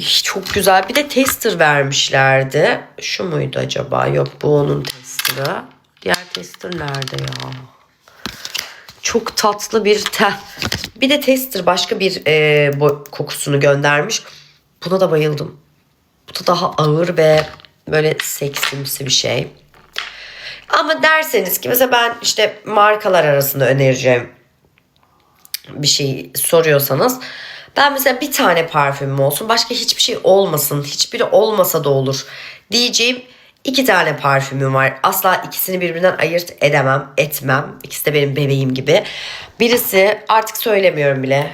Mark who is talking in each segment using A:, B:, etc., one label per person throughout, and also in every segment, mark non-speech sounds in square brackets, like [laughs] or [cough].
A: Çok güzel. Bir de tester vermişlerdi. Şu muydu acaba? Yok bu onun testerı. Diğer tester nerede ya? Çok tatlı bir te. Bir de tester başka bir e, kokusunu göndermiş. Buna da bayıldım. Bu da daha ağır ve böyle seksimsi bir şey. Ama derseniz ki mesela ben işte markalar arasında önereceğim bir şey soruyorsanız ben mesela bir tane parfümüm olsun başka hiçbir şey olmasın hiçbiri olmasa da olur diyeceğim iki tane parfümüm var. Asla ikisini birbirinden ayırt edemem etmem. İkisi de benim bebeğim gibi. Birisi artık söylemiyorum bile.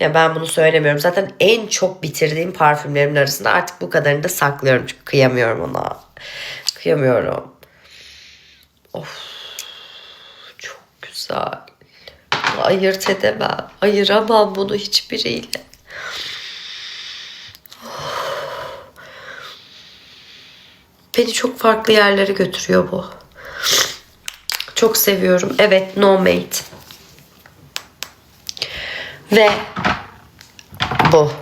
A: Ya ben bunu söylemiyorum. Zaten en çok bitirdiğim parfümlerimin arasında artık bu kadarını da saklıyorum. Çünkü kıyamıyorum ona. Kıyamıyorum. Of. Çok güzel. Ayırt edemem. Ayıramam bunu hiçbiriyle. Beni çok farklı yerlere götürüyor bu. Çok seviyorum. Evet, No Mate. Ve bu.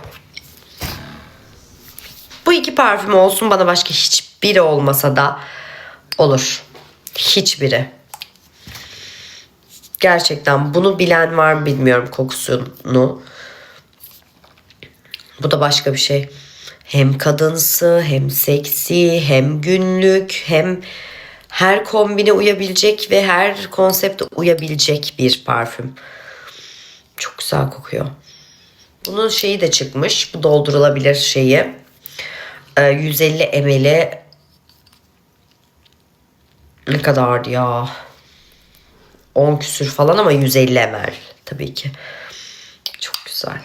A: Bu iki parfüm olsun bana başka hiçbiri olmasa da olur. Hiçbiri. Gerçekten bunu bilen var mı bilmiyorum kokusunu. Bu da başka bir şey. Hem kadınsı, hem seksi, hem günlük, hem her kombine uyabilecek ve her konsepte uyabilecek bir parfüm. Çok güzel kokuyor. Bunun şeyi de çıkmış. Bu doldurulabilir şeyi. Ee, 150 ml ne kadardı ya? 10 küsür falan ama 150 ml tabii ki. Çok güzel.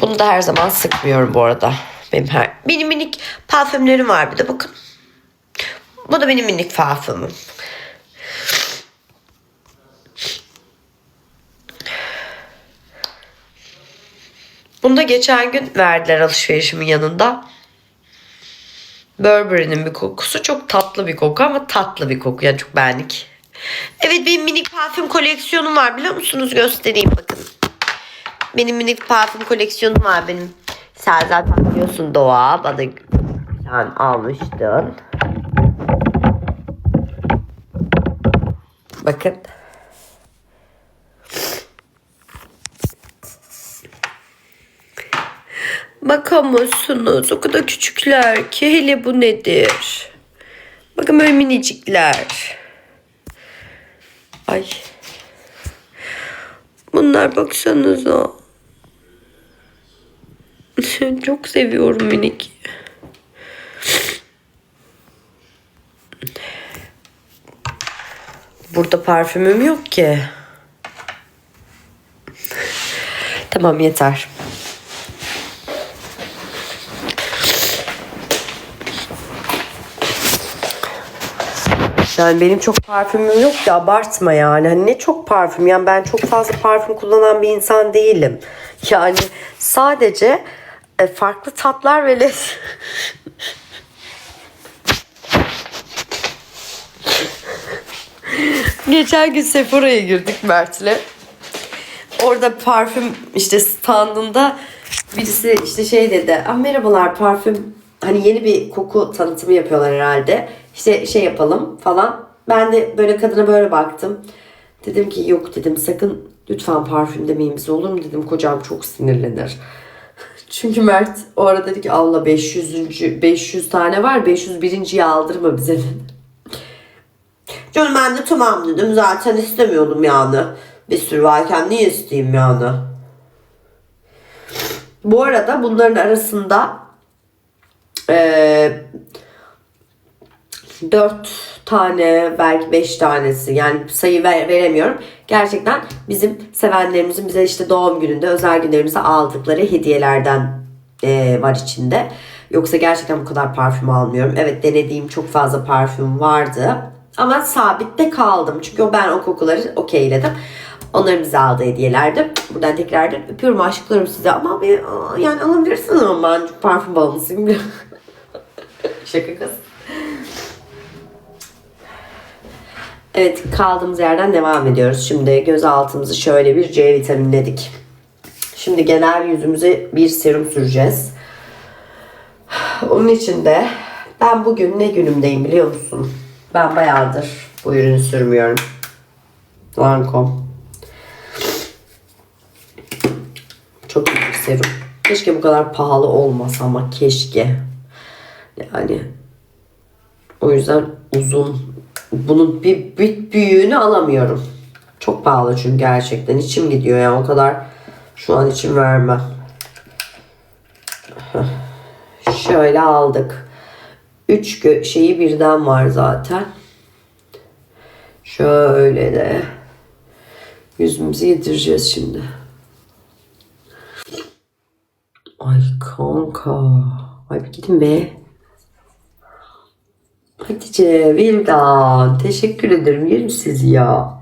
A: Bunu da her zaman sıkmıyorum bu arada. Benim her benim minik parfümlerim var bir de bakın. Bu da benim minik parfümüm. Bunu da geçen gün verdiler alışverişimin yanında. Burberry'nin bir kokusu çok tatlı bir koku ama tatlı bir koku yani çok benlik. Evet benim minik parfüm koleksiyonum var biliyor musunuz? Göstereyim bakın. Benim minik parfüm koleksiyonum var benim. Sen zaten biliyorsun Doğa. Bana sen almıştın. Bakın. Bakamazsınız. O kadar küçükler ki. Hele bu nedir? Bakın böyle minicikler. Ay. Bunlar baksanıza. [laughs] Çok seviyorum minik. Burada parfümüm yok ki. Tamam yeter. Yani benim çok parfümüm yok da abartma yani. Hani ne çok parfüm. Yani ben çok fazla parfüm kullanan bir insan değilim. Yani sadece e, farklı tatlar ve lezzet... [laughs] Geçen gün Sephora'ya girdik Mert'le. Orada parfüm işte standında birisi işte şey dedi. Ah merhabalar parfüm hani yeni bir koku tanıtımı yapıyorlar herhalde. İşte şey yapalım falan. Ben de böyle kadına böyle baktım. Dedim ki yok dedim sakın lütfen parfüm demeyin bize olur mu dedim. Kocam çok sinirlenir. [laughs] Çünkü Mert o arada dedi ki Allah 500. 500 tane var 501.yi aldırma bize dedi. [laughs] Canım ben de tamam dedim zaten istemiyordum yani. Bir sürü varken niye isteyeyim yani. Bu arada bunların arasında eee 4 tane belki 5 tanesi yani sayı ver- veremiyorum. Gerçekten bizim sevenlerimizin bize işte doğum gününde özel günlerimize aldıkları hediyelerden eee, var içinde. Yoksa gerçekten bu kadar parfüm almıyorum. Evet denediğim çok fazla parfüm vardı. Ama sabitte kaldım. Çünkü ben o kokuları okeyledim. Onların bize aldığı hediyelerdi. Buradan tekrar öpüyorum aşıklarım size. Ama bir, yani alabilirsiniz ama ben parfüm bağımlısıyım. [laughs] Şaka kız. Evet kaldığımız yerden devam ediyoruz. Şimdi göz altımızı şöyle bir C vitaminledik. Şimdi genel yüzümüze bir serum süreceğiz. Onun için de ben bugün ne günümdeyim biliyor musun? Ben bayağıdır bu ürünü sürmüyorum. Lancome. Çok iyi bir serum. Keşke bu kadar pahalı olmasa ama keşke. Yani o yüzden uzun bunun bir, bir büyüğünü alamıyorum. Çok pahalı çünkü gerçekten. içim gidiyor ya o kadar şu an içim vermem. Şöyle aldık. Üç şeyi birden var zaten. Şöyle de yüzümüzü yedireceğiz şimdi. Ay kanka. Ay bir gidin be. Hatice, Vildan. Teşekkür ederim. Yerim sizi ya.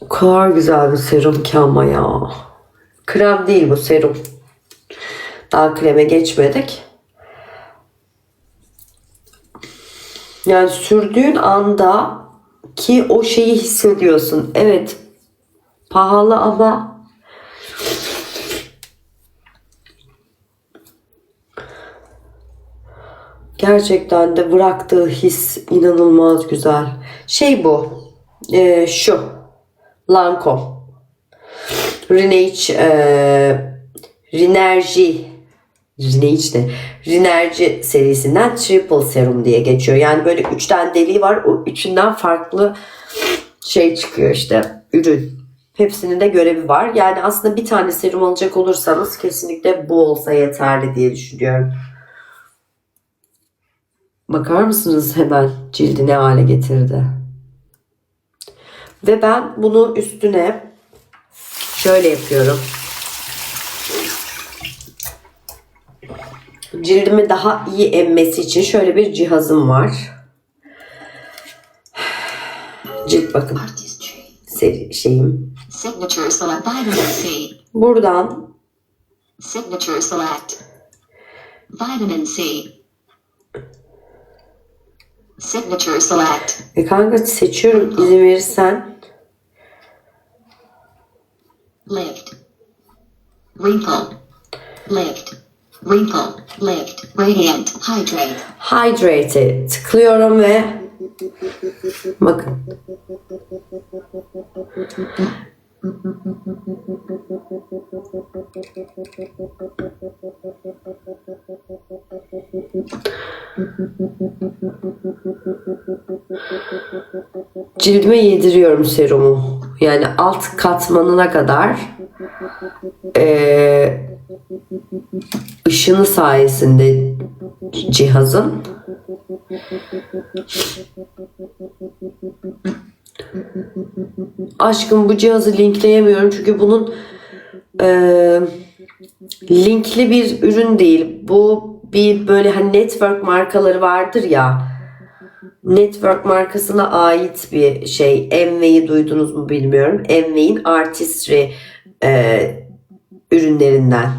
A: O kadar güzel bir serum ki ama ya. Krem değil bu serum. Daha kreme geçmedik. Yani sürdüğün anda ki o şeyi hissediyorsun. Evet pahalı ama gerçekten de bıraktığı his inanılmaz güzel. Şey bu. e, şu. Lancome. Renage e, Rinerji Rinerji de Rinerji serisinden Triple Serum diye geçiyor. Yani böyle üç tane deliği var. O üçünden farklı şey çıkıyor işte ürün. Hepsinin de görevi var. Yani aslında bir tane serum alacak olursanız kesinlikle bu olsa yeterli diye düşünüyorum. Bakar mısınız hemen cildi ne hale getirdi? Ve ben bunu üstüne şöyle yapıyorum. Cildimi daha iyi emmesi için şöyle bir cihazım var. Cilt bakım seri şeyim. Buradan
B: Signature select. Vitamin C. Signature select.
A: e kanka seçiyorum izin verirsen.
B: Lift. Wrinkle. Lift. Wrinkle. Lift. Radiant. Hydrate.
A: Hydrate'e tıklıyorum ve bakın. Cildime yediriyorum serumu. Yani alt katmanına kadar eee ışını sayesinde cihazın Aşkım bu cihazı linkleyemiyorum çünkü bunun eee, linkli bir ürün değil. Bu bir böyle hani network markaları vardır ya. Network markasına ait bir şey. Envey'i duydunuz mu bilmiyorum. Envey'in Artistry eee, ürünlerinden.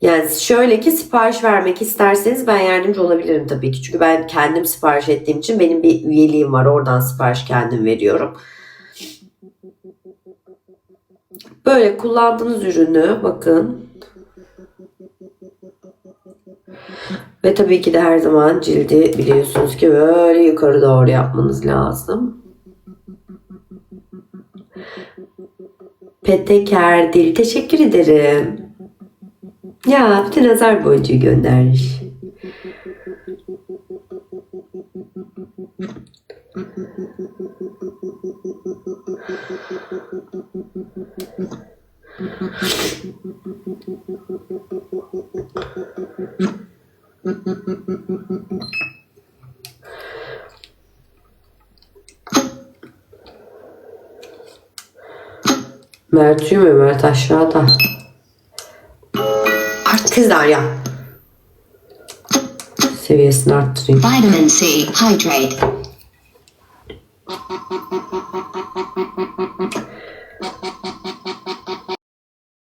A: Yani şöyle ki sipariş vermek isterseniz ben yardımcı olabilirim tabii ki. Çünkü ben kendim sipariş ettiğim için benim bir üyeliğim var. Oradan sipariş kendim veriyorum. Böyle kullandığınız ürünü bakın. Ve tabii ki de her zaman cildi biliyorsunuz ki böyle yukarı doğru yapmanız lazım. Peteker Dil teşekkür ederim. Ya bir nazar boncuğu göndermiş. Mert uyumuyor, Mert aşağıda. Kızlar ya. Seviyesini arttırayım.
B: Vitamin C. Hydrate.